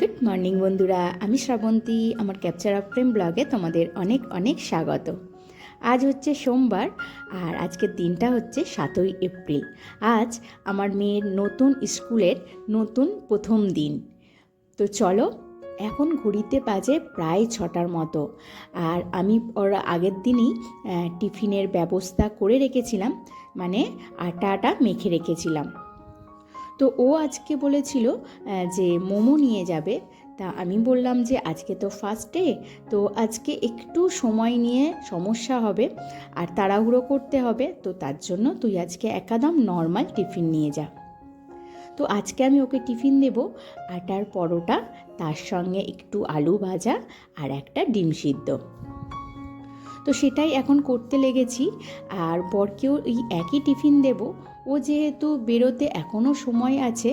Good morning বন্ধুরা। আমি শ্রাবন্তী। আমার ক্যাপচার অফ প্রেম ব্লগে তোমাদের অনেক অনেক স্বাগত। আজ হচ্ছে সোমবার, আর আজকের দিনটা হচ্ছে সাতই এপ্রিল। আজ আমার মেয়ের নতুন স্কুলের নতুন প্রথম দিন। তো চলো, এখন ঘড়িতে বাজে প্রায় ছটার মতো। আর আমি ওর আগের দিনই টিফিনের ব্যবস্থা করে রেখেছিলাম। মানে আটা আটা মেখে রেখেছিলাম। তো ও আজকে বলেছিল যে মোমো নিয়ে যাবে। তা আমি বললাম যে আজকে তো ফার্স্ট ডে তো আজকে একটু সময় নিয়ে সমস্যা হবে, আর তাড়াহুড়ো করতে হবে, তো তার জন্য তুই আজকে একাদম নর্মাল টিফিন নিয়ে যা। তো আজকে আমি ওকে টিফিন দেব, আটার পরোটা, তার সঙ্গে একটু আলু ভাজা, আর একটা ডিম সিদ্ধ। তো সেটাই এখন করতে লেগেছি। আর বরকেও এই একই টিফিন দেব। ও যেহেতু বেরোতে এখনও সময় আছে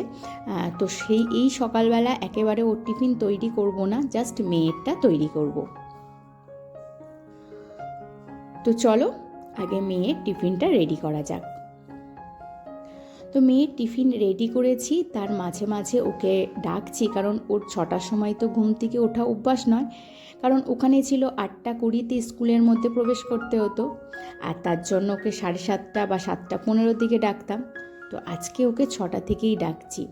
তো সেই এই সকালবেলা একেবারে ওর টিফিন তৈরি করব না, জাস্ট মেয়েরটা তৈরি করব। তো চলো, আগে মেয়ের টিফিনটা রেডি করা যাক। তো মেয়ের টিফিন রেডি করেছি, তার মাঝে মাঝে ওকে ডাকছি, কারণ ওর ছটার সময় তো ঘুম থেকে ওঠা অভ্যাস নয়। কারণ ওখানে ছিল আটটা কুড়িতে স্কুলের মধ্যে প্রবেশ করতে হতো, আর তার জন্য ওকে সাড়ে সাতটা বা সাতটা পনেরোর দিকে ডাকতাম। তো আজকে ওকে ছটা থেকেই ডাকছি।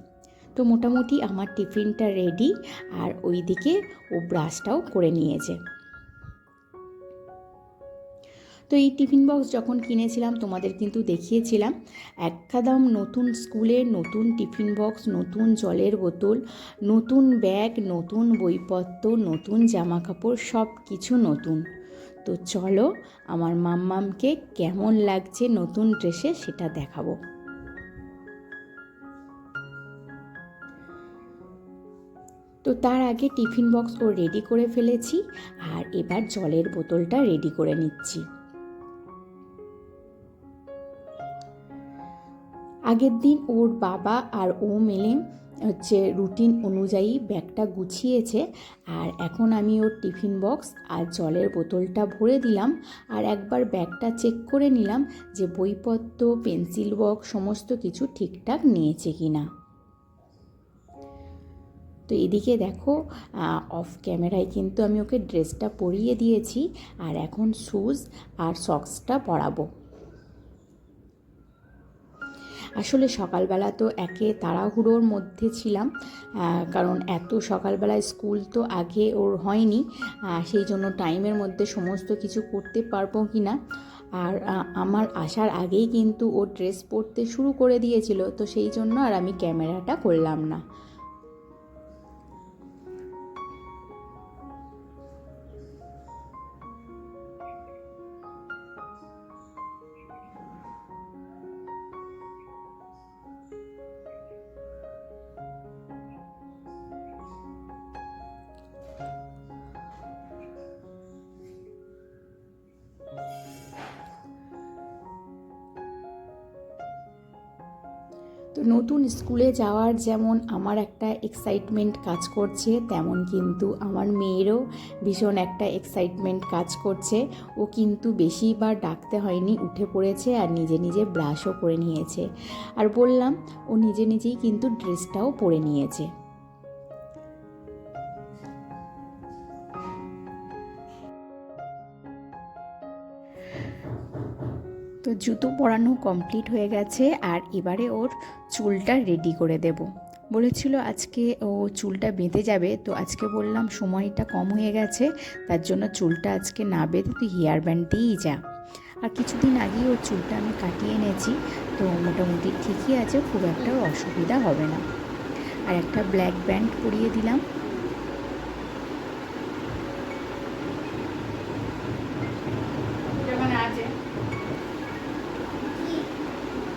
তো মোটামুটি আমার টিফিনটা রেডি আর ওইদিকে ও ব্রাশটাও করে নিয়েছে। তো এই টিফিন বক্স যখন কিনেছিলাম, তোমাদের কিন্তু দেখিয়েছিলাম। একদম নতুন স্কুলের নতুন টিফিন বক্স, নতুন জলের বোতল, নতুন ব্যাগ, নতুন বইপত্র, নতুন জামা কাপড় সব কিছু নতুন। তো চলো, আমার মাম্মামকে কেমন লাগছে নতুন ড্রেসে সেটা দেখাবো। তো তার আগে টিফিন বক্স ও রেডি করে ফেলেছি, আর এবার জলের বোতলটা রেডি করে নিচ্ছি। আগের দিন ওর বাবা আর ও মিলে হচ্ছে রুটিন অনুযায়ী ব্যাগটা গুছিয়েছে আর এখন আমি ওর টিফিন বক্স আর জলের বোতলটা ভরে দিলাম আর একবার ব্যাগটা চেক করে নিলাম যে বইপত্র, পেন্সিল বক্স সমস্ত কিছু ঠিকঠাক নিয়েছে কি না। তো এদিকে দেখো অফ ক্যামেরায় কিন্তু আমি ওকে ড্রেসটা পরিয়ে দিয়েছি আর এখন শ্যুজ আর সক্সটা পরাবো। আসলে সকালবেলা তো একে তাড়াহুড়োর মধ্যে ছিলাম কারণ এত সকালবেলায় স্কুল তো আগে ওর হয়নি সেই জন্য টাইমের মধ্যে সমস্ত কিছু করতে পারব কি না। আর আমার আসার আগেই কিন্তু ও ড্রেস পরতে শুরু করে দিয়েছিল, তো সেই জন্য আর আমি ক্যামেরাটা করলাম না। তো নতুন স্কুলে যাওয়ার যেমন আমার একটা এক্সাইটমেন্ট কাজ করছে, তেমন কিন্তু আমার মেয়েরও ভীষণ একটা এক্সাইটমেন্ট কাজ করছে। ও কিন্তু বেশিবার ডাকতে হয়নি, উঠে পড়েছে আর নিজে নিজে ব্রাশও করে নিয়েছে। আর বললাম, ও নিজে নিজেই কিন্তু ড্রেসটাও পরে নিয়েছে। তো জুতো পরানো কমপ্লিট হয়ে গেছে আর এবারে ওর চুলটা রেডি করে দেব। বলেছিল আজকে ও চুলটা বেঁধে যাবে, তো আজকে বললাম সময়টা কম হয়ে গেছে, তার জন্য চুলটা আজকে না বেঁধে তুই হেয়ার ব্যান্ড দিয়েই যা। আর কিছুদিন আগেই ওর চুলটা আমি কাটিয়ে এনেছি, তো মোটামুটি ঠিকই আছে, খুব একটা অসুবিধা হবে না। আর একটা ব্ল্যাক ব্যান্ড পরিয়ে দিলাম আমি এখন স্কুলে যাচ্ছি নতুন নতুন সব কিছু দেখতাম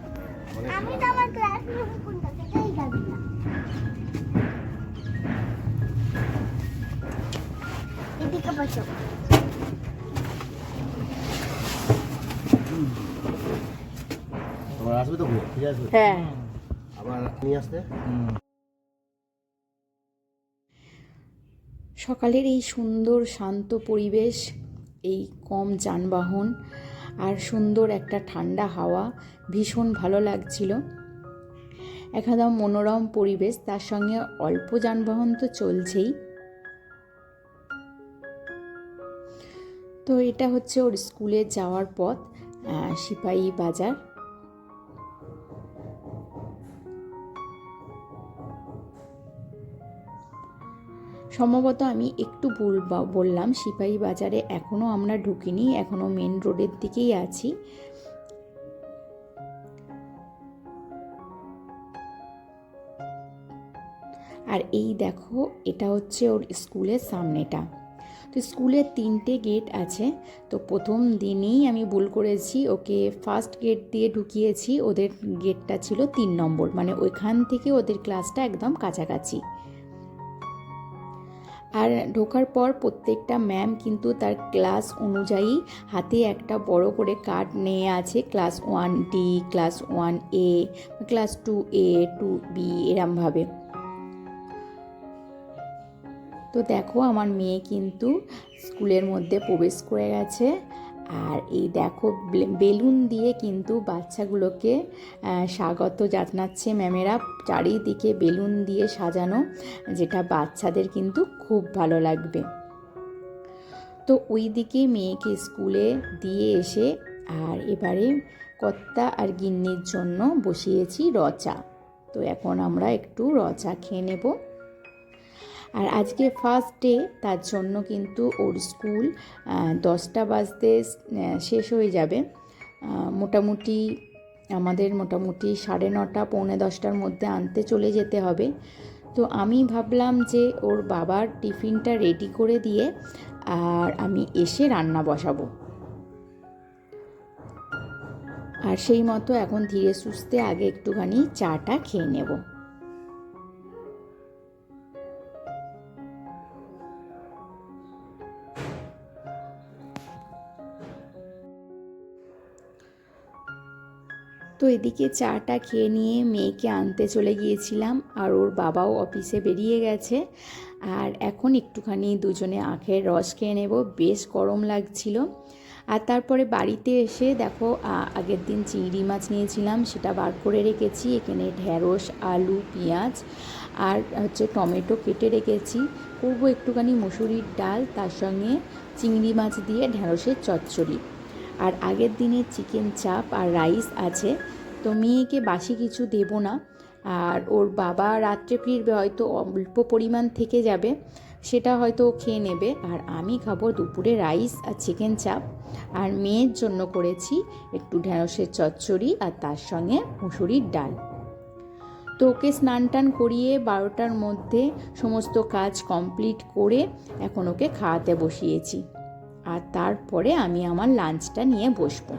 আমি তো আমার ক্লাসরুম কোনটা সেটাই জানি না। এদিকে বসো। আবার আসবে তো ঘুরে? ফিরে আসবে? হ্যাঁ। আবার নিয়ে আসতে? সকালের এই সুন্দর শান্ত পরিবেশ এই কম যানবাহন আর সুন্দর একটা ঠান্ডা হাওয়া, ভীষণ ভালো লাগছিল। একদম মনোরম পরিবেশ, তার সঙ্গে অল্প যানবাহন তো চলছেই। তো এটা হচ্ছে ওর স্কুলে যাওয়ার পথ সিপাহী বাজার। সম্ভবত আমি একটু ভুল বললাম, সিপাহী বাজারে এখনও আমরা ঢুকিনি এখনও মেন রোডের দিকেই আছি। আর এই দেখো, এটা হচ্ছে ওর স্কুলের সামনেটা। তো স্কুলের তিনটে গেট আছে, তো প্রথম দিনেই আমি ভুল করেছি, ওকে ফার্স্ট গেট দিয়ে ঢুকিয়েছি, ওদের গেটটা ছিল তিন নম্বর মানে ওইখান থেকে ওদের ক্লাসটা একদম কাছাকাছি। আর ঢোকার পর প্রত্যেকটা ম্যাম কিন্তু তার ক্লাস অনুযায়ী হাতে একটা বড় করে কার্ড নিয়ে আছে। Class one D class one A class two A two B এরমভাবে তো দেখো আমার মেয়ে কিন্তু স্কুলের মধ্যে প্রবেশ করে গেছে। আর এই দেখো বেলুন দিয়ে কিন্তু বাচ্চাগুলোকে স্বাগত জানাচ্ছে ম্যামেরা। চারিদিকে বেলুন দিয়ে সাজানো, যেটা বাচ্চাদের কিন্তু খুব ভালো লাগবে। তো ওই দিকে মেয়েকে স্কুলে দিয়ে এসে, আর এবারে কর্তা আর গিন্নির জন্য বসিয়েছি রচা। তো এখন আমরা একটু রচা খেয়ে নেব। আর আজকে ফার্স্ট ডে তার জন্য কিন্তু ওর স্কুল দশটা বাজতে শেষ হয়ে যাবে। মোটামুটি আমাদের মোটামুটি সাড়ে নটা, পৌনে দশটার মধ্যে আনতে চলে যেতে হবে। তো আমি ভাবলাম যে ওর বাবার টিফিনটা রেডি করে দিয়ে, আর আমি এসে রান্না বসাবো। আর সেই মতো এখন ধীরে সুস্থে আগে একটুখানি চাটা খেয়ে নেব। তো এদিকে চাটা খেয়ে নিয়ে মেয়েকে আনতে চলে গিয়েছিলাম আর ওর বাবাও অফিসে বেরিয়ে গেছে। আর এখন একটুখানি দুজনে আখের রস খেয়ে নেব, বেশ গরম লাগছিল। আর তারপরে বাড়িতে এসে দেখো আগের দিন চিংড়ি মাছ নিয়েছিলাম, সেটা বার করে রেখেছি। এখানে ঢ্যাঁড়স আলু, পেঁয়াজ আর হচ্ছে টমেটো কেটে রেখেছি। করব একটুখানি মুসুরির ডাল, তার সঙ্গে চিংড়ি মাছ দিয়ে ঢ্যাঁড়সের চচ্চড়ি। আর আগের দিনের চিকেন চাপ আর রাইস আছে। তো মেয়েকে বাসি কিছু দেব না। আর ওর বাবা রাত্রে ফিরবে হয়তো অল্প পরিমাণ থেকে যাবে, সেটা হয়তো ও খেয়ে নেবে। আর আমি খাব দুপুরে রাইস আর চিকেন চাপ। আর মেয়ের জন্য করেছি একটু ঢ্যাঁড়সের চচ্চড়ি আর তার সঙ্গে মুসুরির ডাল। তো ওকে স্নান টান করিয়ে বারোটার মধ্যে সমস্ত কাজ কমপ্লিট করে এখন ওকে খাওয়াতে বসিয়েছি। আর তারপরে আমি আমার লাঞ্চটা নিয়ে বসবো।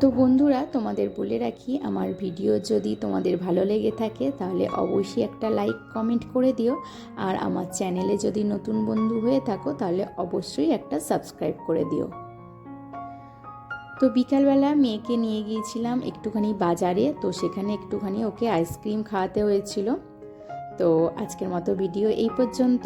তো বন্ধুরা, তোমাদের বলে রাখি, আমার ভিডিও যদি তোমাদের ভালো লেগে থাকে, তাহলে অবশ্যই একটা লাইক, কমেন্ট করে দিও। আর আমার চ্যানেলে যদি নতুন বন্ধু হয়ে থাকো, তাহলে অবশ্যই একটা সাবস্ক্রাইব করে দিও। তো বিকালবেলা মেয়েকে নিয়ে গিয়েছিলাম একটুখানি বাজারে। তো সেখানে একটুখানি ওকে আইসক্রিম খাওয়াতে হয়েছিল। তো আজকের মতো ভিডিও এই পর্যন্ত।